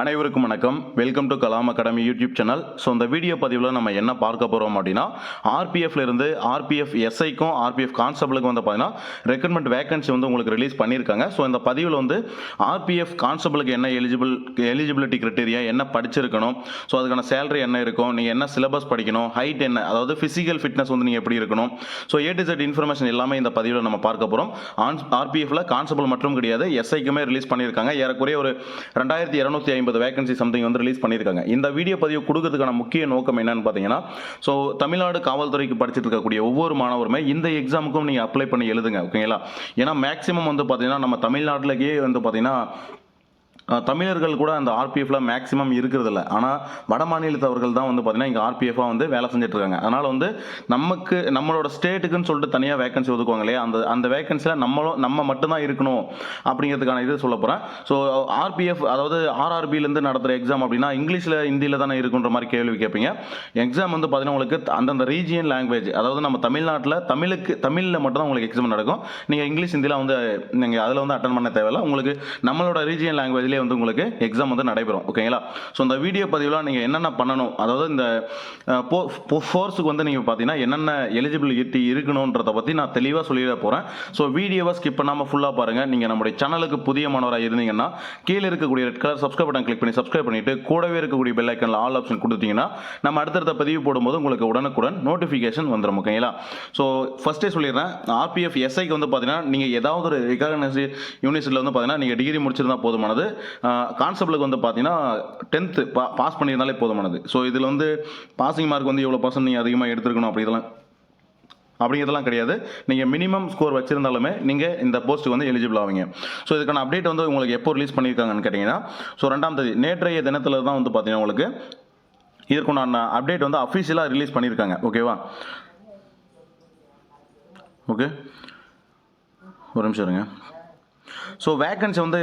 அனைவருக்கும் வணக்கம். Welcome to Kalam academy YouTube channel so இந்த வீடியோ பதிவில் நம்ம என்ன பார்க்க போகிறோம் அப்படின்னா ஆர்பிஎஃப்ல இருந்து ஆர்பிஎஃப் எஸ்ஐக்கும் ஆர்பிஎஃப் கான்ஸ்டபிளுக்கும் வந்து பார்த்தீங்கன்னா ரெக்ரூட்மெண்ட் வேகன்சி வந்து உங்களுக்கு ரிலீஸ் பண்ணியிருக்காங்க. ஸோ இந்த பதிவில் வந்து ஆர்பிஎஃப் கான்ஸ்டபிளுக்கு என்ன எலிஜிபிள் எலிஜிபிலிட்டி கிரிட்டீரியா என்ன படிச்சிருக்கணும் ஸோ அதுக்கான சேலரி என்ன இருக்கும் நீங்கள் என்ன சிலபஸ் படிக்கணும் ஹைட் என்ன அதாவது ஃபிசிக்கல் ஃபிட்னஸ் வந்து நீங்கள் எப்படி இருக்கணும். So A to Z information எல்லாமே இந்த பதிவில் நம்ம பார்க்க போகிறோம் ஆர்பிஎஃப்ல கான்ஸ்டபிள் மட்டும் கிடையாது எஸ்ஐக்குமே ரிலீஸ் பண்ணியிருக்காங்க. ஏறக்குறைய ஒரு ரெண்டாயிரத்தி இரநூத்தி ஐம்பது வேகன்சி சம்திங் வந்து ரிலீஸ் பண்ணியிருக்காங்க. இந்த வீடியோ பதிவு கொடுக்கறதுக்கான முக்கிய நோக்கம் என்னன்னு பார்த்தீங்கன்னா ஸோ தமிழ்நாடு காவல்துறைக்கு படிச்சுட்டு இருக்கக்கூடிய ஒவ்வொரு மாணவருமே இந்த எக்ஸாமுக்கும் நீங்கள் அப்ளை பண்ணி எழுதுங்க ஓகேங்களா ஏன்னா மேக்ஸிமம் வந்து பார்த்தீங்கன்னா நம்ம தமிழ்நாட்டிலேயே வந்து பார்த்தீங்கன்னா தமிழர்கள் கூட அந்த ஆர்பிஎஃப்ல மேக்ஸிமம் இருக்கிறதில்ல. ஆனால் வட மாநிலத்தவர்கள் தான் வந்து பார்த்தீங்கன்னா இங்கே ஆர்பிஎஃபாக வந்து வேலை செஞ்சுட்டு இருக்காங்க அதனால் வந்து நமக்கு நம்மளோட ஸ்டேட்டுக்குன்னு சொல்லிட்டு தனியாக வேகன்சி ஒதுக்குவாங்க இல்லையா? அந்த அந்த வேகன்சியில் நம்மளும் நம்ம மட்டும்தான் இருக்கணும் அப்படிங்கிறதுக்கான இது சொல்ல போகிறேன் ஸோ ஆர்பிஎஃப் அதாவது ஆர்ஆர்பிலேருந்து நடத்துகிற எக்ஸாம் அப்படின்னா இங்கிலீஷில் ஹிந்தியில் தானே இருக்குன்ற மாதிரி கேள்வி கேட்பீங்க. எக்ஸாம் வந்து பார்த்தீங்கன்னா உங்களுக்கு அந்தந்த ரீஜியன் லாங்குவேஜ் அதாவது நம்ம தமிழ்நாட்டில் தமிழுக்கு தமிழில் மட்டும்தான் உங்களுக்கு எக்ஸாம் நடக்கும். நீங்கள் இங்கிலீஷ் ஹிந்தியில் வந்து நீங்கள் அதில் வந்து அட்டன் பண்ண தேவையில்ல. உங்களுக்கு நம்மளோட ரீஜியன் லாங்குவேஜ்லேயே வந்து உங்களுக்கு எக்ஸாம் வந்து நடைபெறும் ஓகேங்களா ஸோ இந்த வீடியோ பதிவில் நீங்கள் என்னென்ன பண்ணணும் அதாவது இந்த ஃபோர்ஸுக்கு வந்து நீங்கள் பார்த்தீங்கன்னா என்னென்ன எலிஜிபிலிட்டி இருக்கணுன்றதை பற்றி நான் தெளிவாக சொல்லிட போகிறேன் ஸோ வீடியோவை ஸ்கிப் பண்ணாமல் ஃபுல்லாக பாருங்கள் நீங்கள் நம்முடைய சேனலுக்கு புதிய மாணவராக இருந்தீங்கன்னா கீழே இருக்கக்கூடிய red colour subscribe button click பண்ணி சப்ஸ்கிரைப் பண்ணிட்டு கூடவே இருக்கக்கூடிய பெல் ஐக்கனில் ஆல் ஆப்ஷன் கொடுத்தீங்கன்னா நம்ம அடுத்தடுத்த பதிவு போடும்போது உங்களுக்கு உடனுக்குடன் நோட்டிஃபிகேஷன் வந்துடும் ஓகேங்களா ஸோ ஃபஸ்ட்டே சொல்லிடுறேன். ஆர்பிஎஃப் எஸ்ஐக்கு வந்து பார்த்தீங்கன்னா நீங்கள் ஏதாவது ஒரு ரெகக்னைஸ் யூனிவர்சிட்டியில் வந்து பார்த்தீங்கன்னா நீங்கள் டிகிரி முடிச்சிருந்தால் போதுமானது. கான்ஸ்டபிளுக்கு வந்து பார்த்தீங்கன்னா டென்த்து பா பாஸ் பண்ணியிருந்தாலே போதுமானது. ஸோ இதில் வந்து பாசிங் மார்க் வந்து எவ்வளோ பர்சன்ட் நீங்கள் அதிகமாக எடுத்துருக்கணும் அப்படி இதெல்லாம் அப்படிங்கிறதெல்லாம் கிடையாது. நீங்கள் மினிமம் ஸ்கோர் வச்சுருந்தாலுமே நீங்கள் இந்த போஸ்ட்டுக்கு வந்து எலிஜிபிள் ஆவீங்க. ஸோ இதுக்கான அப்டேட் வந்து உங்களுக்கு எப்போ ரிலீஸ் பண்ணியிருக்காங்கன்னு கேட்டிங்கன்னா ஸோ ரெண்டாம் தேதி நேற்றைய தினத்தில் தான் வந்து பார்த்தீங்கன்னா உங்களுக்கு இதற்குண்டான அப்டேட் வந்து அஃபிஷியலாக ரிலீஸ் பண்ணியிருக்காங்க. ஓகேவா ஓகே ஒரு நிமிஷம் இருங்க. ஸோ வேக்கன்சி வந்து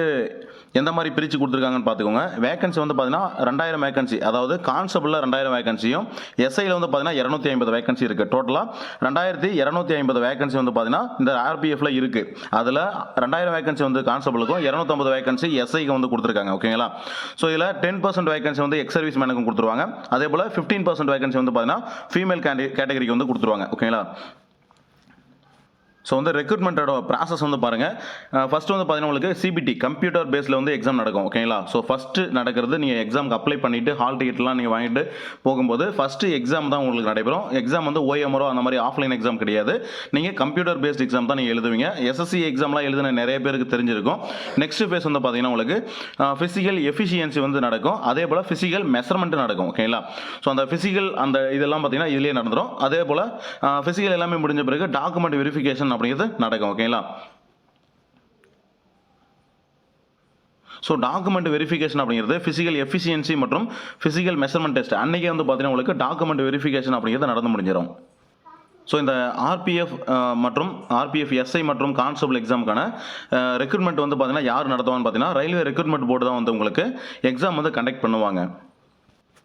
எந்த மாதிரி பிரித்து கொடுத்துருக்காங்கன்னு பார்த்துக்கோங்க. வேகன்சி வந்து பார்த்தீங்கன்னா ரெண்டாயிரம் வேகன்சி அதாவது கான்ஸ்டபிளில் ரெண்டாயிரம் வேகன்சியும் எஸ்ஐயில் வந்து பார்த்தீங்கன்னா இரநூத்தி ஐம்பது வேகன்சி இருக்குது டோட்டலாக ரெண்டாயிரத்தி இரநூத்தி ஐம்பது வேகன்சி வந்து பார்த்தீங்கன்னா இந்த ஆர்பிஎஃப்ல இருக்குது அதில் ரெண்டாயிரம் வேகன்சி வந்து கான்ஸ்டபிளுக்கும் இரநூத்தம்பது வேகன்சி எஸ்ஐக்கு வந்து கொடுத்துருக்காங்க ஓகேங்களா ஸோ இதில் டென் பர்சன்ட் வேகன்சி வந்து எக்ஸ் சர்வீஸ் மேனுக்கும் கொடுத்துருவாங்க. அதே போல் ஃபிஃப்டீன் பர்சன்ட் வேகன்சி வந்து பார்த்தீங்கன்னா ஃபீமேல் கேண்டி கேட்டகரிக்கு வந்து கொடுத்துருவாங்க ஓகேங்களா ஸோ வந்து ரெக்ரூட்மெண்ட்டோட ப்ராசஸ் வந்து பாருங்கள் ஃபஸ்ட்டு வந்து பார்த்தீங்கன்னா உங்களுக்கு சிபிடி கம்ப்யூட்டர் பேஸில் வந்து எக்ஸாம் நடக்கும் ஓகேங்களா ஸோ ஃபஸ்ட்டு நடக்கிறது நீங்கள் எக்ஸாமுக்கு அப்ளை பண்ணிவிட்டு ஹால் டிக்கெட்லாம் நீங்கள் வாங்கிட்டு போகும்போது ஃபஸ்ட்டு எக்ஸாம் தான் உங்களுக்கு நடைபெறும். எக்ஸாம் வந்து ஓஎம்ஆரோ அந்த மாதிரி ஆஃப்லைன் எக்ஸாம் கிடையாது. நீங்கள் கம்ப்யூட்டர் பேஸ்ட் எக்ஸாம் தான் நீங்கள் எழுதுவீங்க. எஸ்எஸ்சி எக்ஸாம்லாம் எழுதின நிறைய பேருக்கு தெரிஞ்சிருக்கும். நெக்ஸ்ட் ஃபேஸ் வந்து பார்த்தீங்கன்னா உங்களுக்கு ஃபிசிக்கல் எஃபிஷியன்சி வந்து நடக்கும். அதே போல் ஃபிசிக்கல் மெஷர்மெண்ட் நடக்கும் ஓகேங்களா ஸோ அந்த ஃபிசிக்கல் அந்த இதெல்லாம் பார்த்தீங்கன்னா இதுலேயே நடந்துடும் அதே போல் ஃபிசிக்கல் எல்லாமே முடிஞ்ச பிறகு டாக்குமெண்ட் வெரிஃபிகேஷன் அப்படிங்கிறது நடக்கும் ஓகேங்களா ஸோ டாக்குமெண்ட் வெரிஃபிகேஷன் அப்படிங்கிறது ஃபிசிக்கல் எஃபிஷியன்சி மற்றும் ஃபிசிக்கல் மெஷர்மெண்ட் டெஸ்ட் அன்றைக்கே வந்து பார்த்தீங்கன்னா உங்களுக்கு டாக்குமெண்ட் வெரிஃபிகேஷன் அப்படிங்கிறது நடந்து முடிஞ்சிடும் ஸோ இந்த ஆர்பிஎஃப் மற்றும் ஆர்பிஎஃப் எஸ்ஐ மற்றும் கான்ஸ்டபிள் எக்ஸாமுக்கான ரெக்ரூட்மெண்ட் வந்து பார்த்தீங்கன்னா யார் நடத்துவான்னு பார்த்தீங்கன்னா ரயில்வே ரெக்ரூட்மெண்ட் போர்டு தான் வந்து உங்களுக்கு எக்ஸாம் வந்து கண்டக்ட் பண்ணுவாங்க.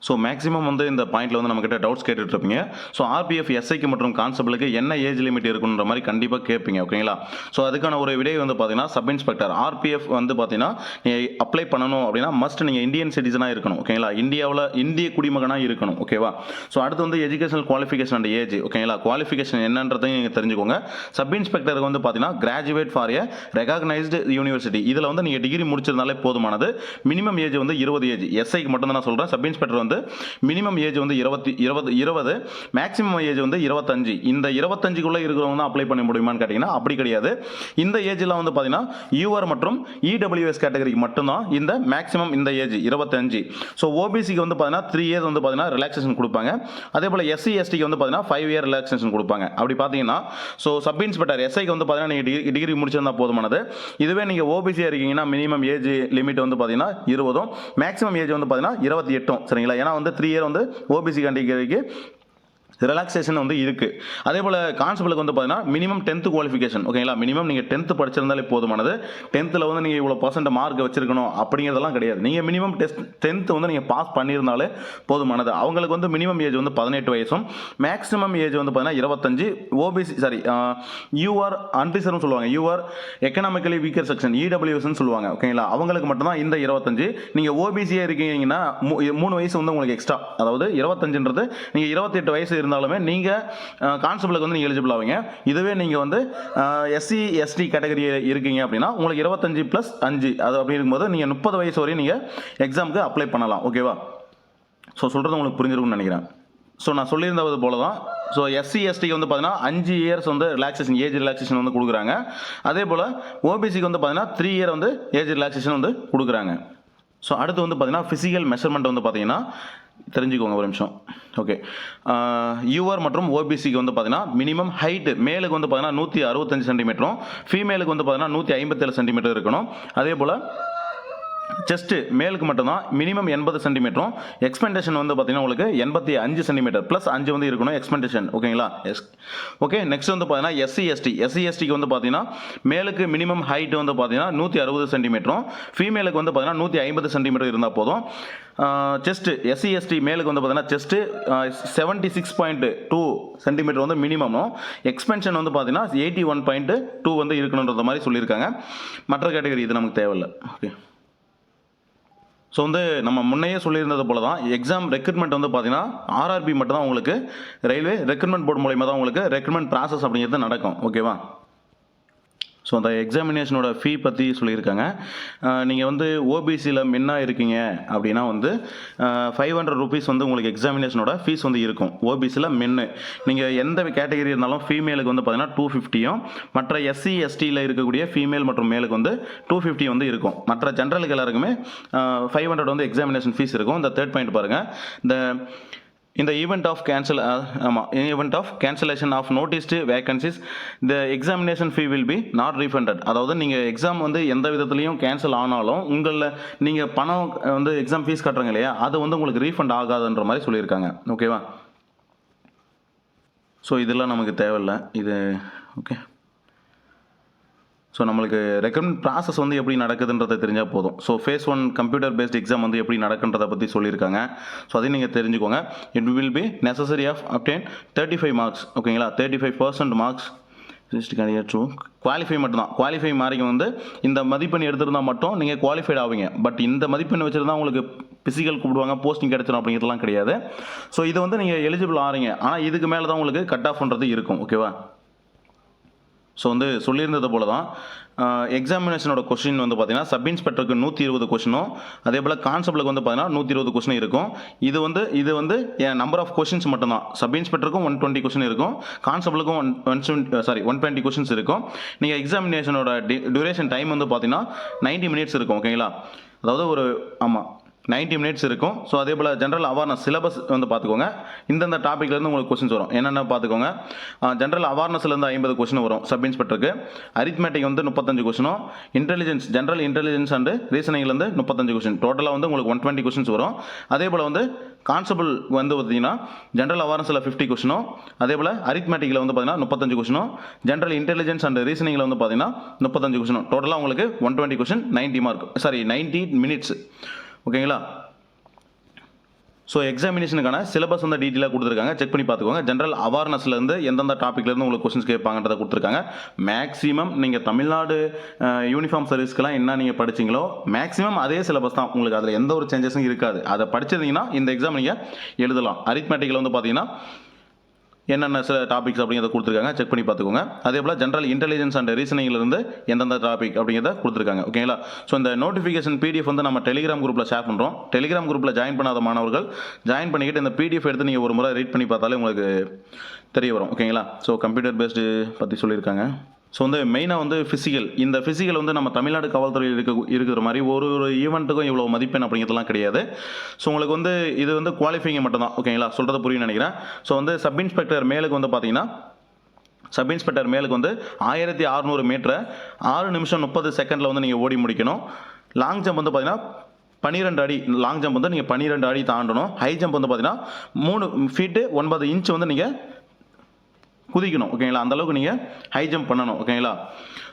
ஸோ மேக்ஸிமம் வந்து இந்த பாயிண்ட்ல வந்து நம்மக்கிட்ட டவுட்ஸ் கேட்டுட்ருப்பீங்க. ஸோ ஆர்பிஎஃப் எஸ்ஐக்கு மற்றும் கான்ஸ்டபிளுக்கு என்ன ஏஜ் லிமிட் இருக்குன்ற மாதிரி கண்டிப்பாக கேட்பீங்க ஓகேங்களா ஸோ அதுக்கான ஒரு விடை வந்து பார்த்தீங்கன்னா சப் இன்ஸ்பெக்டர் ஆர்பிஎஃப் வந்து பார்த்தீங்கன்னா நீங்கள் அப்ளை பண்ணணும் அப்படின்னா மஸ்ட் நீங்கள் இந்தியன் சிட்டிசனாக இருக்கணும் ஓகேங்களா இந்தியாவில் இந்திய குடிமகனாக இருக்கணும் ஓகேவா ஸோ அடுத்து வந்து எஜுகேஷனல் குவாலிஃபிகேஷன் அண்ட் ஏஜ் ஓகேங்களா குவாலிஃபிகேஷன் என்னன்றதையும் நீங்கள் தெரிஞ்சுக்கோங்க. சப் இன்ஸ்பெக்டருக்கு வந்து பார்த்தீங்கன்னா graduate for a recognised university இதில் வந்து நீங்கள் டிகிரி முடிச்சிருந்தாலே போதுமானது. மினிமம் ஏஜ் வந்து இருபது ஏஜ் எஸ்ஐக்கு மட்டும் தான் நான் சொல்கிறேன் சப் இன்ஸ்பெக்டர் வந்து வந்து மினிமம் ஏஜ் வந்து இருபத்தி இருபது இருபது மேக்ஸிமம் ஏஜ் வந்து இருபத்தஞ்சு. இந்த இருபத்தஞ்சுக்குள்ளே இருக்கிறவங்க தான் அப்ளை பண்ண முடியுமான்னு கேட்டிங்கன்னா அப்படி கிடையாது. இந்த ஏஜில் வந்து பார்த்தீங்கன்னா யூஆர் மற்றும் இடபிள்யூஎஸ் கேட்டகரிக்கு மட்டும்தான் இந்த மேக்ஸிமம் இந்த ஏஜ் இருபத்தஞ்சு. ஸோ ஓபிசிக்கு வந்து பார்த்தீங்கன்னா த்ரீ இயர்ஸ் வந்து பார்த்தீங்கன்னா ரிலாக்ஸேஷன் கொடுப்பாங்க. அதே போல் எஸ்சி எஸ்டிக்கு வந்து பார்த்தீங்கன்னா ஃபைவ் இயர் ரிலாக்ஸேஷன் கொடுப்பாங்க. அப்படி பார்த்தீங்கன்னா ஸோ சப் இன்ஸ்பெக்டர் எஸ்ஐக்கு வந்து பார்த்தீங்கன்னா நீங்கள் டிகிரி முடிச்சிருந்தா போதுமானது. இதுவே நீங்கள் ஓபிசியாக இருக்கீங்கன்னா மினிமம் ஏஜ் லிமிட் வந்து பார்த்தீங்கன்னா இருபதும் மேக்ஸிமம் ஏஜ் வந்து பார்த்தீங்கன்னா இருபத்தி எட்டும். சரிங்களா? ஏன்னா வந்து த்ரீ இயர் வந்து ஓபிசி கேட்டகரிக்கு ரிலாக்ஸேஷன் வந்து இருக்குது அதே போல் கான்ஸ்டபிளுக்கு வந்து பார்த்தீங்கன்னா மினிமம் டென்த்து குவாலிஃபிகேஷன் ஓகேங்களா மினிமம் நீங்கள் டென்த்து படிச்சிருந்தாலே போதுமானது. டென்த்தில் வந்து நீங்கள் இவ்வளோ பர்சன்ட் மார்க் வச்சிருக்கணும் அப்படிங்கிறதெல்லாம் கிடையாது. நீங்கள் மினிமம் டெஸ்ட் டென்த்து வந்து நீங்கள் பாஸ் பண்ணியிருந்தாலே போதுமானது. அவங்களுக்கு வந்து மினிமம் ஏஜ் வந்து பதினெட்டு வயசும் மேக்ஸிமம் ஏஜ் வந்து பார்த்தீங்கன்னா இருபத்தஞ்சு ஓபிசி சாரி யூஆர் அன்ரிசர்வ்னு சொல்லுவாங்க. யூஆர் எக்கனாமிக்கலி வீக்கர் செக்ஷன் இடபிள்யூஎஸ்னு சொல்லுவாங்க ஓகேங்களா அவங்களுக்கு மட்டும்தான் இந்த இருபத்தஞ்சு. நீங்கள் ஓபிசியாக இருக்கீங்கன்னா மூணு வயசு வந்து உங்களுக்கு எக்ஸ்ட்ரா அதாவது இருபத்தஞ்சுன்றது நீங்கள் இருபத்தெட்டு வயசு இருந்தாலுமே நீங்கள் கான்ஸ்டபிளுக்கு வந்து நீங்கள் எலிஜிபிள் ஆவீங்க. இதுவே நீங்கள் வந்து எஸ்சி எஸ்டி கேட்டகரி இருக்கீங்க அப்படின்னா உங்களுக்கு இருபத்தஞ்சு ப்ளஸ் அஞ்சு அது அப்படி இருக்கும்போது நீங்கள் முப்பது வயசு வரையும் நீங்கள் எக்ஸாமுக்கு அப்ளை பண்ணலாம். ஓகேவா ஸோ சொல்கிறது உங்களுக்கு புரிஞ்சிருக்கும்னு நினைக்கிறேன். ஸோ நான் சொல்லியிருந்தது போல தான் ஸோ எஸ்சி எஸ்டிக்கு வந்து பார்த்தீங்கன்னா அஞ்சு இயர்ஸ் வந்து ரிலாக்ஸேஷன் ஏஜ் ரிலாக்ஸேஷன் வந்து கொடுக்குறாங்க. அதே போல் ஓபிசிக்கு வந்து பார்த்தீங்கன்னா த்ரீ இயர் வந்து ஏஜ் ரிலாக்ஸேஷன் வந்து கொடுக்குறாங்க. ஸோ அடுத்து வந்து பார்த்தீங்கன்னா ஃபிசிக்கல் மெஷர்மெண்ட் வந்து பார்த்தீங்கன்னா தெரிஞ்சுக்கோங்க ஒரு நிமிஷம். ஓகே யூஆர் மற்றும் ஓபிசிக்கு வந்து பார்த்தீங்கன்னா மினிமம் ஹைட்டு மேலுக்கு வந்து பார்த்தீங்கன்னா நூற்றி அறுபத்தஞ்சு சென்டிமீட்டரும் ஃபீமேலுக்கு வந்து பார்த்தீங்கன்னா நூற்றி ஐம்பத்தேழு சென்டிமீட்டர் இருக்கணும். அதே போல் செஸ்ட்டு மேலுக்கு மட்டும்தான் மினிமம் எண்பது சென்டிமீட்டரும் எக்ஸ்பெண்டேஷன் வந்து பார்த்தீங்கன்னா உங்களுக்கு எண்பத்தி அஞ்சு சென்டிமீட்டர் ப்ளஸ் அஞ்சு வந்து இருக்கணும் எக்ஸ்பெண்டேஷன் ஓகேங்களா எஸ் ஓகே நெக்ஸ்ட் வந்து பார்த்தீங்கன்னா எஸ்சி எஸ்டி எஸ்சி எஸ்டிக்கு வந்து பார்த்தீங்கன்னா மேலுக்கு மினிமம் ஹைட் வந்து பார்த்தீங்கன்னா நூற்றி அறுபது சென்டிமீட்டரும் ஃபீமேலுக்கு வந்து பார்த்தீங்கன்னா நூற்றி ஐம்பது சென்டிமீட்டர் இருந்தால் போதும். செஸ்ட்டு எஸ்சி எஸ்டி மேலுக்கு வந்து பார்த்தீங்கன்னா chest seventy six point two centimetre வந்து மினிமமும் எக்ஸ்பென்ஷன் வந்து பார்த்தீங்கன்னா எயிட்டி ஒன் பாயிண்ட் டூ வந்து இருக்கணுன்ற மாதிரி சொல்லியிருக்காங்க. மற்ற கேட்டகரி இது நமக்கு தேவையில்லை. ஓகே ஸோ வந்து நம்ம முன்னையே சொல்லியிருந்தது போல தான் எக்ஸாம் ரெக்ரூட்மெண்ட் வந்து பார்த்தீங்கன்னா ஆர்ஆர்பி மட்டும் தான் உங்களுக்கு ரயில்வே ரெக்ரூட்மெண்ட் போர்டு மூலயமா தான் உங்களுக்கு ரெக்ரூட்மெண்ட் ப்ராசஸ் அப்படிங்கிறது நடக்கும். ஓகேவா ஸோ அந்த எக்ஸாமினேஷனோட ஃபீ பற்றி சொல்லியிருக்காங்க. நீங்கள் வந்து ஓபிசியில் மின்னாக இருக்கீங்க அப்படின்னா வந்து ஃபைவ் ஹண்ட்ரட் ருபீஸ் வந்து உங்களுக்கு எக்ஸாமினேஷனோட ஃபீஸ் வந்து இருக்கும். ஓபிசியில் மின்னு நீங்கள் எந்த கேட்டகரி இருந்தாலும் ஃபீமேலுக்கு வந்து பார்த்தீங்கன்னா டூ ஃபிஃப்டியும் மற்ற எஸ்சி எஸ்டியில் இருக்கக்கூடிய ஃபீமேல் மற்றும் மேலுக்கு வந்து டூ ஃபிஃப்டி வந்து இருக்கும். மற்ற ஜென்ரலுக்கு எல்லாருக்குமே ஃபைவ் ஹண்ட்ரட் வந்து எக்ஸாமினேஷன் ஃபீஸ் இருக்கும். இந்த தேர்ட் பாயிண்ட் பாருங்கள் இந்த இந்த ஈவெண்ட் ஆஃப் கேன்சல் ஆமாம் event of cancellation of notified vacancies the examination fee will be not refunded அதாவது நீங்கள் எக்ஸாம் வந்து எந்த விதத்துலையும் கேன்சல் ஆனாலும் உங்களில் நீங்கள் பணம் வந்து எக்ஸாம் ஃபீஸ் கட்டுறீங்க இல்லையா அது வந்து உங்களுக்கு ரீஃபண்ட் ஆகாதுன்ற மாதிரி சொல்லியிருக்காங்க. ஓகேவா ஸோ இதெல்லாம் நமக்கு தேவையில்லை. இது ஓகே ஸோ நம்மளுக்கு ரெக்கமெண்ட் ப்ராசஸ் வந்து எப்படி நடக்குதுன்றதை தெரிஞ்சால் போதும். So phase one computer based exam வந்து எப்படி நடக்குன்றதை பற்றி சொல்லியிருக்காங்க. ஸோ அதையும் நீங்கள் தெரிஞ்சுக்கோங்க. It will be necessary of obtain thirty five marks ஓகேங்களா thirty five percent marks to qualify மட்டும்தான். குவாலிஃபை மாதிரி வந்து இந்த மதிப்பெண் எடுத்திருந்தால் மட்டும் நீங்கள் குவாலிஃபைட் ஆவீங்க. பட் இந்த மதிப்பெண் வச்சுருந்தா உங்களுக்கு பிசிக்கல் கூப்பிடுவாங்க போஸ்டிங் கிடைச்சிடும் அப்படிங்கிறதுலாம் கிடையாது. ஸோ இது வந்து நீங்கள் எலிஜிபிள் ஆறீங்க. ஆனால் இதுக்கு மேலே தான் உங்களுக்கு கட் ஆஃப்ன்றது இருக்கும். ஓகேவா ஸோ வந்து சொல்லியிருந்தது போல தான் எக்ஸாமினேஷனோட கொஷின் வந்து பார்த்தீங்கன்னா சப் இன்ஸ்பெக்டருக்கு நூற்றி இருபது கொஷினும் அதே போல் கான்ஸ்டபிளுக்கு வந்து பார்த்தீங்கன்னா நூற்றி இருபது கொஷின் இருக்கும். இது வந்து இது வந்து என் நம்பர் ஆஃப் கொஷின்ஸ் மட்டும்தான். சப் இன்ஸ்பெக்டருக்கும் ஒன் டுவெண்ட்டி கொஷின் இருக்கும் கான்ஸ்டபிளுக்கும் one one sorry one twenty questions இருக்கும். நீங்கள் எக்ஸாமினேஷனோட டியூரேஷன் டைம் வந்து பார்த்தீங்கன்னா 90 மினிட்ஸ் இருக்கும் ஓகேங்களா அதாவது ஒரு ஆமாம் 90 மினிட்ஸ் இருக்கும். ஸோ அதே போல் ஜென்ரல் அவேர்னஸ் சிலபஸ் வந்து பார்த்துக்கோங்க. இந்தந்த டாப்பிக்லேருந்து உங்களுக்கு கொஸ்டின்ஸ் வரும். என்னென்ன பார்த்துக்கோங்க? ஜென்ரல் அவேர்னஸ்லேருந்து ஐம்பது கொஸ்டின் வரும் சப் இன்ஸ்பெக்டருக்கு அரித்மேட்டிக் வந்து முப்பத்தஞ்சு கொஸ்டினும் இன்டெலிஜென்ஸ் ஜென்ரல் இன்டெலிஜென்ஸ் அண்டு ரீசனிங்லேருந்து முப்பத்தஞ்சு கொஸ்டின் டோட்டலாக வந்து உங்களுக்கு ஒன் டுவெண்ட்டி கொஸ்டின்ஸ் வரும். அதே போல் வந்து கான்ஸ்டபிள் வந்து பார்த்தீங்கன்னா ஜென்ரல் அவேர்னஸில் ஃபிஃப்டி கொஸ்டினும் அதே போல் அரித்மேட்டிக்கில் வந்து பார்த்தீங்கன்னா முப்பத்தஞ்சு கொஸ்டினும் ஜென்ரல் இன்டெலிஜென்ஸ் அண்ட் ரீசனிங்கில் வந்து பார்த்தீங்கன்னா முப்பத்தஞ்சு கொஸ்டினும் டோட்டலாக உங்களுக்கு one twenty question ninety mark sorry ninety minutes ஓகேங்களா? ஸோ எக்ஸாமினேஷனுக்கான சிலபஸ் வந்து டீட்டெயிலாக கொடுத்துருக்காங்க. செக் பண்ணி பார்த்துக்கோங்க. ஜென்ரல் அவேர்னஸ்லேருந்து எந்தெந்த டாப்பிக்லேருந்து உங்களுக்கு கொஸ்டின்ஸ் கேட்பாங்கன்றதை கொடுத்துருக்காங்க. மேக்ஸிமம் நீங்கள் தமிழ்நாடு யூனிஃபார்ம் சர்வீஸ்க்கெலாம் என்ன நீங்கள் படிச்சீங்களோ மேக்ஸிமம் அதே சிலபஸ் தான். உங்களுக்கு அதில் எந்த ஒரு சேஞ்சஸும் இருக்காது. அதை படிச்சிருந்தீங்கன்னா இந்த எக்ஸாம் நீங்கள் எழுதலாம். அரித்மேட்டிக்கில் வந்து பார்த்தீங்கன்னா என்னென்ன சில டாபிக்ஸ் அப்படிங்கிறத கொடுத்துருக்காங்க. செக் பண்ணி பார்த்துக்கோங்க. அதே போல் ஜென்ரல் இன்டெலிஜென்ஸ் அண்ட் ரீசனிங்லேருந்து எந்தெந்த டாபிக் அப்படிங்கிறத கொடுத்துருக்காங்க. ஓகேங்களா ஸோ இந்த நோட்டிஃபிகேஷன் பிடிஎஃப் வந்து நம்ம டெலிகிராம் குரூப்பில் ஷேர் பண்ணுறோம் டெலிகிராம் குரூப்பில் ஜாயின் பண்ணாத மாணவர்கள் ஜாயின் பண்ணிக்கிட்டு இந்த பிடிஎஃப் எடுத்து நீங்கள் ஒரு முறை ரீட் பண்ணி பார்த்தாலே உங்களுக்கு தெரிய வரும். ஓகேங்களா ஸோ கம்ப்யூட்டர் பேஸ்டு பற்றி சொல்லியிருக்காங்க. ஸோ வந்து மெயினாக வந்து ஃபிசிக்கல் இந்த ஃபிசிக்கல் வந்து நம்ம தமிழ்நாடு காவல்துறையில் இருக்க இருக்கிற மாதிரி ஒரு ஒரு ஈவெண்ட்டுக்கும் இவ்வளோ மதிப்பெண் அப்படிங்கிறதுலாம் கிடையாது. ஸோ உங்களுக்கு வந்து இது வந்து குவாலிஃபைங்க மட்டும்தான். ஓகேங்களா சொல்கிறது புரியும் நினைக்கிறேன். ஸோ வந்து சப் இன்ஸ்பெக்டர் மேலுக்கு வந்து பார்த்தீங்கன்னா சப் இன்ஸ்பெக்டர் மேலுக்கு வந்து ஆயிரத்தி அறநூறு மீட்டரை ஆறு நிமிஷம் முப்பது செகண்டில் வந்து நீங்கள் ஓடி முடிக்கணும். லாங் ஜம்ப் வந்து பார்த்தீங்கன்னா பன்னிரெண்டு அடி லாங் ஜம்ப் வந்து நீங்கள் பன்னிரெண்டு அடி தாண்டணும். ஹை ஜம்ப் வந்து பார்த்தீங்கன்னா மூணு ஃபீட்டு ஒன்பது இன்ச் வந்து நீங்கள் குதிக்கணும் ஓகேங்களா அந்தளவுக்கு நீங்கள் ஹை ஜம்ப் பண்ணணும் ஓகேங்களா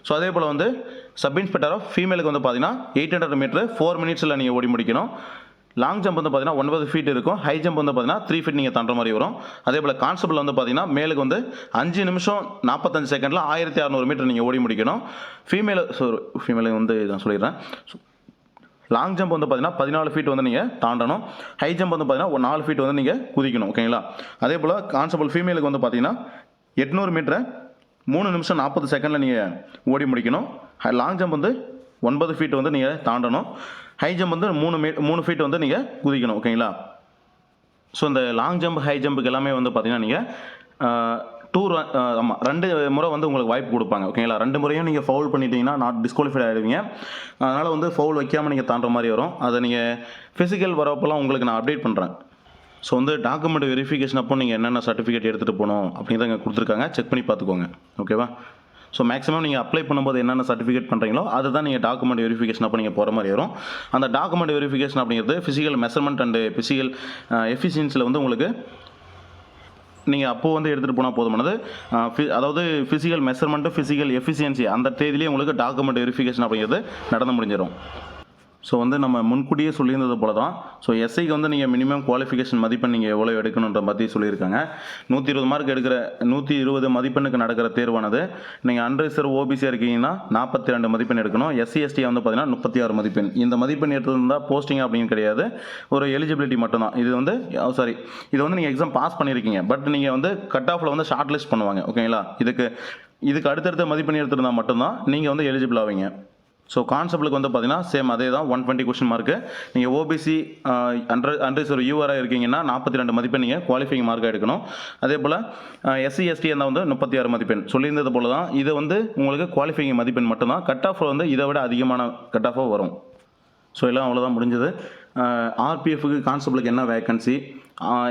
ஸோ அதே போல் வந்து சப் இன்ஸ்பெக்டர் ஆஃப் ஃபீமேலுக்கு வந்து பார்த்தீங்கன்னா எயிட் ஹண்ட்ரட் மீட்டர் ஃபோர் மினிட்ஸில் நீங்கள் ஓடி முடிக்கணும். லாங் ஜம்ப் வந்து பார்த்தீங்கன்னா ஒன்பது ஃபீட் இருக்கும். ஹை ஜம்ப் வந்து பார்த்தீங்கன்னா த்ரீ ஃபீட் நீங்கள் தாண்டுற மாதிரி வரும். அதே போல் கான்ஸ்டபிள் வந்து பார்த்தீங்கன்னா மேலுக்கு வந்து அஞ்சு நிமிஷம் நாற்பத்தஞ்சு செகண்டில் ஆயிரத்தி அறநூறு மீட்டர் நீங்கள் ஓடி முடிக்கணும். ஃபீமேல் ஸோ ஃபீமேல் வந்து நான் சொல்லிடுறேன். லாங் ஜம்ப் வந்து பார்த்தீங்கன்னா பதினாலு ஃபீட் வந்து நீங்கள் தாண்டணும். ஹை ஜம்ப் வந்து பார்த்தீங்கன்னா ஒரு நாலு ஃபீட் வந்து நீங்கள் குதிக்கணும் ஓகேங்களா அதே போல் கான்ஸ்டபிள் ஃபீமேலுக்கு வந்து பார்த்தீங்கன்னா எட்நூறு மீட்டரை மூணு நிமிஷம் நாற்பது செகண்டில் நீங்கள் ஓடி முடிக்கணும். லாங் ஜம்ப் வந்து ஒன்பது ஃபீட் வந்து நீங்கள் தாண்டணும். ஹை ஜம்ப் வந்து மூணு மீ மூணு ஃபீட் வந்து நீங்கள் குதிக்கணும் ஓகேங்களா ஸோ இந்த லாங் ஜம்ப் ஹை ஜம்புக்கு எல்லாமே வந்து பார்த்தீங்கன்னா நீங்கள் டூர் ஆமாம் ரெண்டு முறை வந்து உங்களுக்கு வாய்ப்பு கொடுப்பாங்க ஓகேங்களா ரெண்டு முறையும் நீங்கள் ஃபவுல் பண்ணிட்டீங்கன்னா நாட் டிஸ்குவாலிஃபைட் ஆகிடுவீங்க அதனால் வந்து ஃபவுல் வைக்காமல் நீங்கள் தாண்டுற மாதிரி வரும். அதை நீங்கள் ஃபிசிக்கல் வரப்போலாம் உங்களுக்கு நான் அப்டேட் பண்ணுறேன் ஸோ வந்து டாக்குமெண்ட் வெரிஃபிகேஷன் அப்போ நீங்கள் என்னென்ன சர்டிஃபிகேட் எடுத்துகிட்டு போகணும் அப்படிங்கிறத கொடுத்துருக்காங்க. செக் பண்ணி பார்த்துக்கோங்க. ஓகேவா ஸோ மேக்ஸிமம் நீங்கள் அப்ளை பண்ணும்போது என்னென்ன சர்டிஃபிகேட் பண்ணுறீங்களோ அதை தான் நீங்கள் டாக்குமெண்ட் வெரிஃபிகேஷன் அப்போ நீங்கள் போகிற மாதிரி வரும். அந்த டாக்குமெண்ட் வெரிஃபிகேஷன் அப்படிங்கிறது ஃபிசிக்கல் மெஷர்மெண்ட் அண்டு ஃபிசிக்கல் எஃபிஷியன்சியில் வந்து உங்களுக்கு நீங்கள் அப்போ வந்து எடுத்துகிட்டு போனால் போதுமானது. ஃபி அதாவது ஃபிசிக்கல் மெஷர்மெண்ட்டு ஃபிசிக்கல் எஃபிஷியன்சி அந்த தேதியிலே உங்களுக்கு டாக்குமெண்ட் வெரிஃபிகேஷன் அப்படிங்கிறது நடந்து முடிஞ்சிடும் ஸோ வந்து நம்ம முன்கூட்டியே சொல்லியிருந்தது போல தான் ஸோ எஸ்ஐக்கு வந்து நீங்கள் மினிமம் குவாலிஃபிகேஷன் மதிப்பெண் நீங்கள் எவ்வளோ எடுக்கணுன்ற பற்றி சொல்லியிருக்காங்க. நூற்றி இருபது மார்க் எடுக்கிற நூற்றி இருபது மதிப்பெண்ணுக்கு நடக்கிற தேர்வானது. நீங்கள் அன்ரிசர்வ் ஓபிசியாக இருக்கீங்கன்னா நாற்பத்தி ரெண்டு மதிப்பெண் எடுக்கணும். எஸ்சி எஸ்டி வந்து பார்த்தீங்கன்னா முப்பத்தி ஆறு மதிப்பெண். இந்த மதிப்பெண் எடுத்திருந்தால் போஸ்டிங் அப்படின்னு கிடையாது. ஒரு எலிஜிபிலிட்டி மட்டும்தான். இது வந்து oh, சாரி இது வந்து நீங்கள் எக்ஸாம் பாஸ் பண்ணியிருக்கீங்க. பட் நீங்கள் வந்து கட் ஆஃபில் வந்து ஷார்ட் லிஸ்ட் பண்ணுவாங்க ஓகேங்களா இதுக்கு இதுக்கு அடுத்தடுத்த மதிப்பெண் எடுத்திருந்தால் மட்டும்தான் நீங்கள் வந்து எலிஜிபிள் ஆவீங்க. ஸோ கான்செப்ட்டுக்கு வந்து பார்த்தீங்கன்னா சேம் அதே தான் ஒன் டுவெண்ட்டி கொஸ்டின் மார்க்கு நீங்கள் ஓபிசி அண்டர் அண்டர் யூஆராக இருக்கீங்கன்னா நாற்பத்தி ரெண்டு மதிப்பெண் நீங்கள் குவாலிஃபைங் மார்க்காக எடுக்கணும். அதே போல் எஸ்சி எஸ்டி இருந்தால் வந்து முப்பத்தி ஆறு மதிப்பெண். சொல்லியிருந்தது போல தான் இது வந்து உங்களுக்கு குவாலிஃபைங் மதிப்பெண் மட்டும்தான். கட் ஆஃப் வந்து இதை விட அதிகமான கட் ஆஃபாக வரும். ஸோ எல்லாம் அவ்வளோதான் முடிஞ்சது. ஆர்பிஎஃப்க்கு கான்ஸ்டபிளுக்கு என்ன வேகன்சி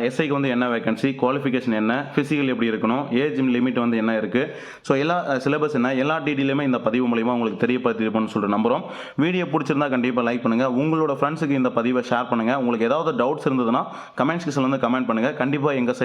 எஸ்ஐக்கு வந்து என்ன வேகன்சி குவாலிஃபிகேஷன் என்ன ஃபிசிக்கல் எப்படி இருக்கணும் ஏஜ் லிமிட் வந்து என்ன இருக்குது ஸோ எல்லா சிலபஸ் என்ன எல்லா டீட்டெயிலுமே இந்த பதிவு மூலிமா உங்களுக்கு தெரியப்படுத்திருப்போம்னு சொல்லிட்டு நம்புகிறோம் வீடியோ பிடிச்சிருந்தா கண்டிப்பாக லைக் பண்ணுங்கள் உங்களோட ஃப்ரெண்ட்ஸுக்கு இந்த பதிவை ஷேர் பண்ணுங்கள் உங்களுக்கு ஏதாவது டவுட்ஸ் இருந்ததுன்னா கமெண்ட் செக்ஷனில் வந்து கமெண்ட் பண்ணுங்கள் கண்டிப்பாக எங்கள்